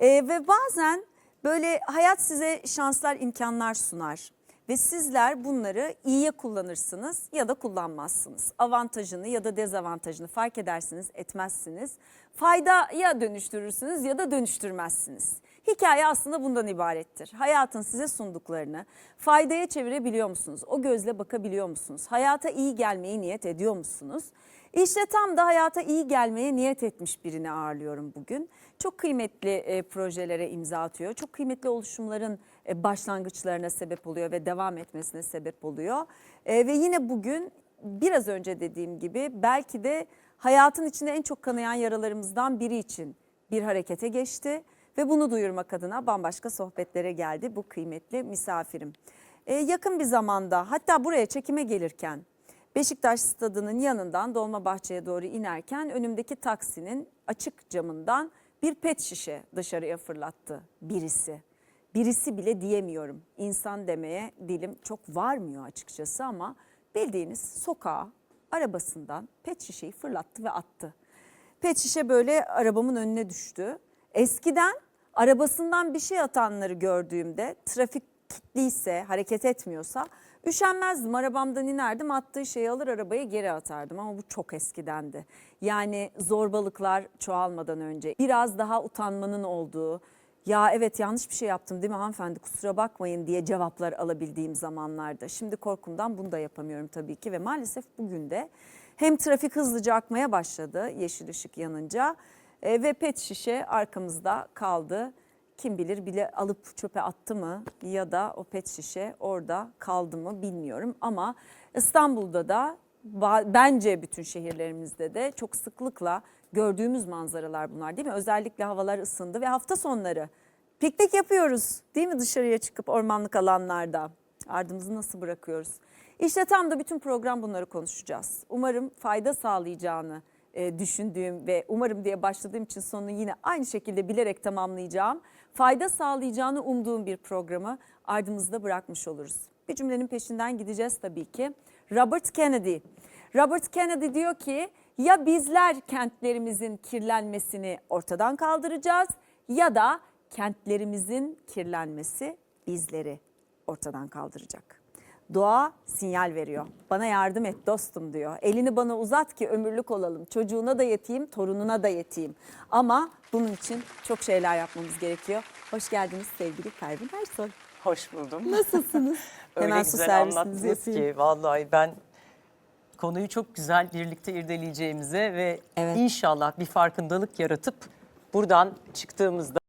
Ee, ve bazen böyle hayat size şanslar, imkanlar sunar. Ve sizler bunları iyiye kullanırsınız ya da kullanmazsınız. Avantajını ya da dezavantajını fark edersiniz, etmezsiniz. Faydaya dönüştürürsünüz ya da dönüştürmezsiniz. Hikaye aslında bundan ibarettir. Hayatın size sunduklarını faydaya çevirebiliyor musunuz? O gözle bakabiliyor musunuz? Hayata iyi gelmeyi niyet ediyor musunuz? İşte tam da hayata iyi gelmeye niyet etmiş birini ağırlıyorum bugün. Çok kıymetli e, projelere imza atıyor. Çok kıymetli oluşumların e, başlangıçlarına sebep oluyor ve devam etmesine sebep oluyor. E, ve yine bugün biraz önce dediğim gibi belki de hayatın içinde en çok kanayan yaralarımızdan biri için bir harekete geçti ve bunu duyurmak adına bambaşka sohbetlere geldi bu kıymetli misafirim. E, yakın bir zamanda hatta buraya çekime gelirken Beşiktaş stadının yanından Dolmabahçe'ye doğru inerken önümdeki taksinin açık camından bir pet şişe dışarıya fırlattı birisi. Birisi bile diyemiyorum. İnsan demeye dilim çok varmıyor açıkçası ama bildiğiniz sokağa arabasından pet şişeyi fırlattı ve attı. Pet şişe böyle arabamın önüne düştü. Eskiden arabasından bir şey atanları gördüğümde trafik kilitliyse, hareket etmiyorsa üşenmezdim. Arabamdan inerdim, attığı şeyi alır arabaya geri atardım ama bu çok eskidendi. Yani zorbalıklar çoğalmadan önce biraz daha utanmanın olduğu, ya evet yanlış bir şey yaptım değil mi hanımefendi kusura bakmayın diye cevaplar alabildiğim zamanlarda. Şimdi korkumdan bunu da yapamıyorum tabii ki ve maalesef bugün de hem trafik hızlıca akmaya başladı yeşil ışık yanınca e, ve pet şişe arkamızda kaldı. Kim bilir bile alıp çöpe attı mı ya da o pet şişe orada kaldı mı bilmiyorum ama İstanbul'da da bence bütün şehirlerimizde de çok sıklıkla gördüğümüz manzaralar bunlar değil mi? Özellikle havalar ısındı ve hafta sonları piknik yapıyoruz değil mi dışarıya çıkıp ormanlık alanlarda ardımızı nasıl bırakıyoruz? İşte tam da bütün program bunları konuşacağız. Umarım fayda sağlayacağını e, düşündüğüm ve umarım diye başladığım için sonunu yine aynı şekilde bilerek tamamlayacağım. Fayda sağlayacağını umduğum bir programı ardımızda bırakmış oluruz. Bir cümlenin peşinden gideceğiz tabii ki. Robert Kennedy. Robert Kennedy diyor ki ya bizler kentlerimizin kirlenmesini ortadan kaldıracağız ya da kentlerimizin kirlenmesi bizleri ortadan kaldıracak. Doğa sinyal veriyor. Bana yardım et dostum diyor. Elini bana uzat ki ömürlük olalım. Çocuğuna da yeteyim, torununa da yeteyim. Ama bunun için çok şeyler yapmamız gerekiyor. Hoş geldiniz sevgili Pervin Ersoy. Hoş buldum. Nasılsınız? Öyle Hemen su güzel servisinizi anlattınız yapayım. ki vallahi ben konuyu çok güzel birlikte irdeleyeceğimize ve Evet. inşallah bir farkındalık yaratıp buradan çıktığımızda